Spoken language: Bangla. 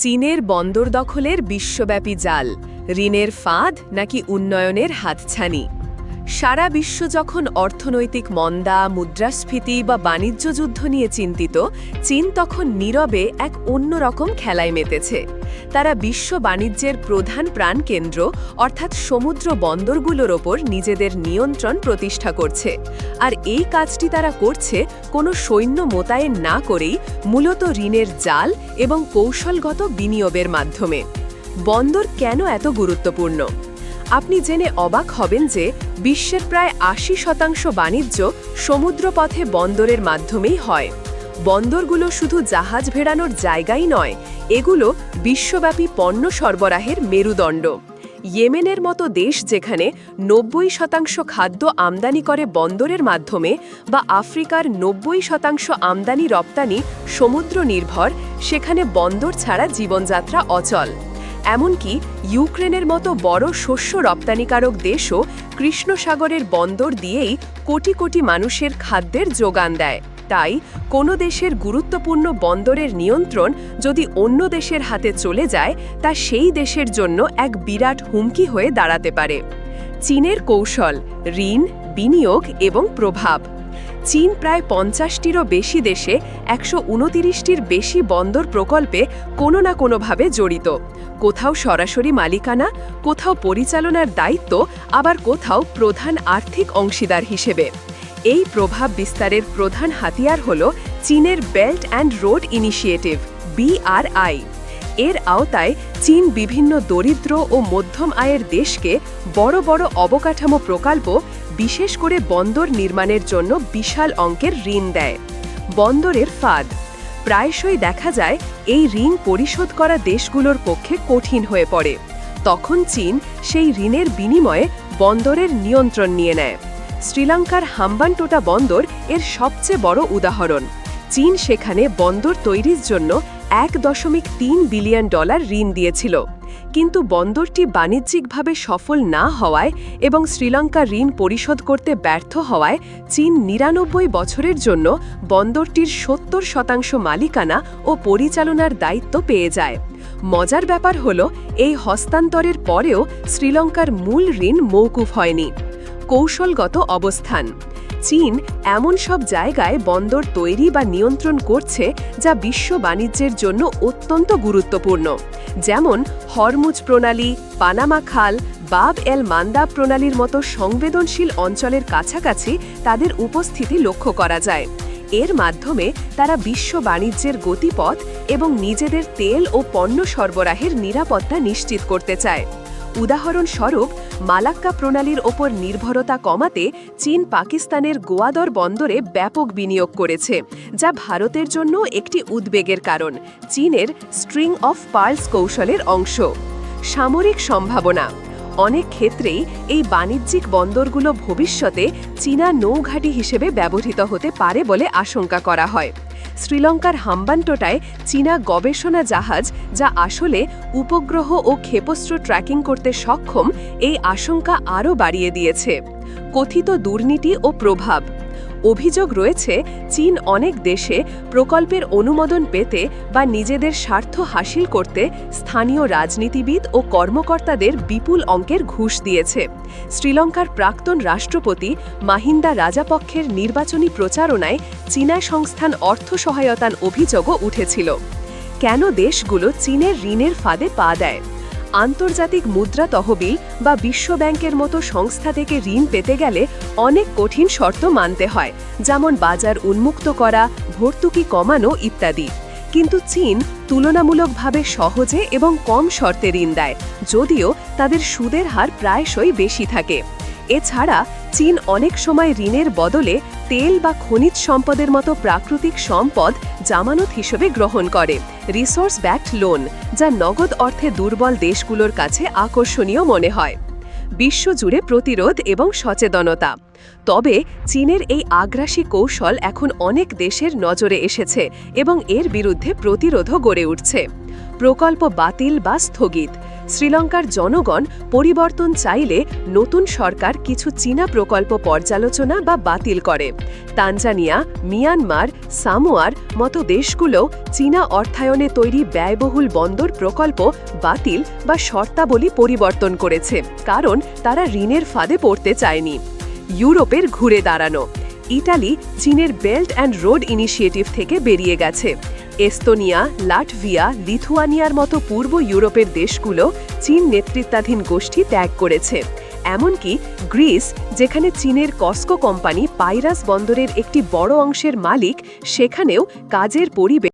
চীনের বন্দর দখলের বিশ্বব্যাপী জাল ঋণের ফাঁদ নাকি উন্নয়নের হাতছানি? সারা বিশ্ব যখন অর্থনৈতিক মন্দা, মুদ্রাস্ফীতি বা বাণিজ্য যুদ্ধ নিয়ে চিন্তিত, চীন তখন নীরবে এক অন্যরকম খেলায় মেতেছে। তারা বিশ্ব বাণিজ্যের প্রধান প্রাণকেন্দ্র অর্থাৎ সমুদ্র বন্দরগুলোর ওপর নিজেদের নিয়ন্ত্রণ প্রতিষ্ঠা করছে। আর এই কাজটি তারা করছে কোনো সৈন্য মোতায়েন না করেই, মূলত ঋণের জাল এবং কৌশলগত বিনিয়োগের মাধ্যমে। বন্দর কেন এত গুরুত্বপূর্ণ? আপনি জেনে অবাক হবেন যে বিশ্বের প্রায় আশি শতাংশ বাণিজ্য সমুদ্রপথে বন্দরের মাধ্যমেই হয়। বন্দরগুলো শুধু জাহাজ ভেড়ানোর জায়গাই নয়, এগুলো বিশ্বব্যাপী পণ্য সরবরাহের মেরুদণ্ড। ইয়েমেনের মতো দেশ যেখানে নব্বই শতাংশ খাদ্য আমদানি করে বন্দরের মাধ্যমে বা আফ্রিকার নব্বই শতাংশ আমদানি রপ্তানি সমুদ্র নির্ভর সেখানে বন্দর ছাড়া জীবনযাত্রা অচল। এমনকি ইউক্রেনের মতো বড় শস্য রপ্তানিকারক দেশও কৃষ্ণসাগরের বন্দর দিয়েই কোটি কোটি মানুষের খাদ্যের যোগান দেয়। তাই কোনো দেশের গুরুত্বপূর্ণ বন্দরের নিয়ন্ত্রণ যদি অন্য দেশের হাতে চলে যায়, তা সেই দেশের জন্য এক বিরাট হুমকি হয়ে দাঁড়াতে পারে। চীনের কৌশল, ঋণ, বিনিয়োগ এবং প্রভাব। চীন প্রায় পঞ্চাশটিরও বেশি দেশে একশো উনতিরিশটির বেশি বন্দর প্রকল্পে কোনো না কোনোভাবে জড়িত। কোথাও সরাসরি মালিকানা, কোথাও পরিচালনার দায়িত্ব, আবার কোথাও প্রধান আর্থিক অংশীদার হিসেবে। এই প্রভাব বিস্তারের প্রধান হাতিয়ার হল চীনের belt and road initiative, BRI. এর আওতায় চীন বিভিন্ন দরিদ্র ও মধ্যম আয়ের দেশকে বড় বড় অবকাঠামো প্রকল্প বিশেষ করে বন্দর নির্মাণের জন্য বিশাল অঙ্কের ঋণ দেয়। বন্দরের ফাঁদ। প্রায়শই দেখা যায় এই ঋণ পরিশোধ করা দেশগুলোর পক্ষে কঠিন হয়ে পড়ে। তখন চীন সেই ঋণের বিনিময়ে বন্দরের নিয়ন্ত্রণ নিয়ে নেয়। শ্রীলঙ্কার হাম্বানটোটা বন্দর এর সবচেয়ে বড় উদাহরণ। চীন সেখানে বন্দর তৈরির জন্য এক দশমিক তিন বিলিয়ন ডলার ঋণ দিয়েছিল। কিন্তু বন্দরটি বাণিজ্যিকভাবে সফল না হওয়ায় এবং শ্রীলঙ্কা ঋণ পরিশোধ করতে ব্যর্থ হওয়ায় চীন নিরানব্বই বছরের জন্য বন্দরটির সত্তর শতাংশ মালিকানা ও পরিচালনার দায়িত্ব পেয়ে যায়। মজার ব্যাপার হল, এই হস্তান্তরের পরেও শ্রীলঙ্কার মূল ঋণ মৌকুফ হয়নি। কৌশলগত অবস্থান চীন এমন সব জায়গায় বন্দর তৈরি বা নিয়ন্ত্রণ করছে যা বিশ্ব বাণিজ্যের জন্য অত্যন্ত গুরুত্বপূর্ণ। যেমন হরমুজ প্রণালী, পানামা খাল, বাব এল মান্দা প্রণালীর মতো সংবেদনশীল অঞ্চলের কাছাকাছি তাদের উপস্থিতি লক্ষ্য করা যায়। এর মাধ্যমে তারা বিশ্ব বাণিজ্যের গতিপথ এবং নিজেদের তেল ও পণ্য সরবরাহের নিরাপত্তা নিশ্চিত করতে চায়। উদাহরণস্বরূপ, মালাক্কা প্রণালীর ওপর নির্ভরতা কমাতে চীন পাকিস্তানের গোয়াদর বন্দরে ব্যাপক বিনিয়োগ করেছে, যা ভারতের জন্য একটি উদ্বেগের কারণ, চীনের স্ট্রিং অফ পার্লস কৌশলের অংশ। সামরিক সম্ভাবনা অনেক ক্ষেত্রেই এই বাণিজ্যিক বন্দরগুলো ভবিষ্যতে চীনা নৌঘাঁটি হিসেবে ব্যবহৃত হতে পারে বলে আশঙ্কা করা হয়। শ্রীলঙ্কার হাম্বানটোটায় চীনা গবেষণা জাহাজ, যা আসলে উপগ্রহ ও ক্ষেপস্ত্র ট্র্যাকিং করতে সক্ষম, এই আশঙ্কা আরও বাড়িয়ে দিয়েছে। কথিত দুর্নীতি ও প্রভাব অভিযোগ রয়েছে, চীন অনেক দেশে প্রকল্পের অনুমোদন পেতে বা নিজেদের স্বার্থ হাসিল করতে স্থানীয় রাজনীতিবিদ ও কর্মকর্তাদের বিপুল অঙ্কের ঘুষ দিয়েছে। শ্রীলঙ্কার প্রাক্তন রাষ্ট্রপতি মাহিন্দা রাজাপক্ষের নির্বাচনী প্রচারণায় চীনা সংস্থান অর্থ সহায়তার অভিযোগও উঠেছিল। কেন দেশগুলো চীনের ঋণের ফাঁদে পা দেয়? আন্তর্জাতিক মুদ্রা তহবিল বা বিশ্ব ব্যাংকের মতো সংস্থা থেকে ঋণ পেতে গেলে অনেক কঠিন শর্ত মানতে হয়, যেমন বাজার উন্মুক্ত করা, ভর্তুকি কমানো ইত্যাদি। কিন্তু চীন তুলনামূলকভাবে সহজে এবং কম শর্তে ঋণ দেয়, যদিও তাদের সুদের হার প্রায়শই বেশি থাকে। এছাড়া চীন অনেক সময় ঋণের বদলে তেল বা খনিজ সম্পদের মতো প্রাকৃতিক সম্পদ জামানত হিসেবে গ্রহণ করে। রিসোর্স ব্যাকড লোন, যা নগদ অর্থে দুর্বল দেশগুলোর কাছে আকর্ষণীয় মনে হয়। বিশ্বজুড়ে প্রতিরোধ এবং সচেতনতা। তবে চীনের এই আগ্রাসী কৌশল এখন অনেক দেশের নজরে এসেছে এবং এর বিরুদ্ধে প্রতিরোধও গড়ে উঠছে। প্রকল্প বাতিল বা স্থগিত। শ্রীলঙ্কার জনগণ পরিবর্তন চাইলে নতুন সরকার কিছু চীনা প্রকল্প পর্যালোচনা বা বাতিল করে। তানজানিয়া, মিয়ানমার, সামোয়ার মতো দেশগুলো চীনা অর্থায়নে তৈরি ব্যয়বহুল বন্দর প্রকল্প বাতিল বা শর্তাবলী পরিবর্তন করেছে, কারণ তারা ঋণের ফাঁদে পড়তে চায়নি। ইউরোপের ঘুরে দাঁড়ানো। ইটালি চীনের বেল্ট অ্যান্ড রোড ইনিশিয়েটিভ থেকে বেরিয়ে গেছে। এস্তোনিয়া, লাটভিয়া, লিথুয়ানিয়ার মতো পূর্ব ইউরোপের দেশগুলো চীন নেতৃত্বাধীন গোষ্ঠী ত্যাগ করেছে। এমনকি গ্রিস, যেখানে চীনের কস্কো কোম্পানি পাইরাস বন্দরের একটি বড় অংশের মালিক, সেখানেও কাজের পরিবেশ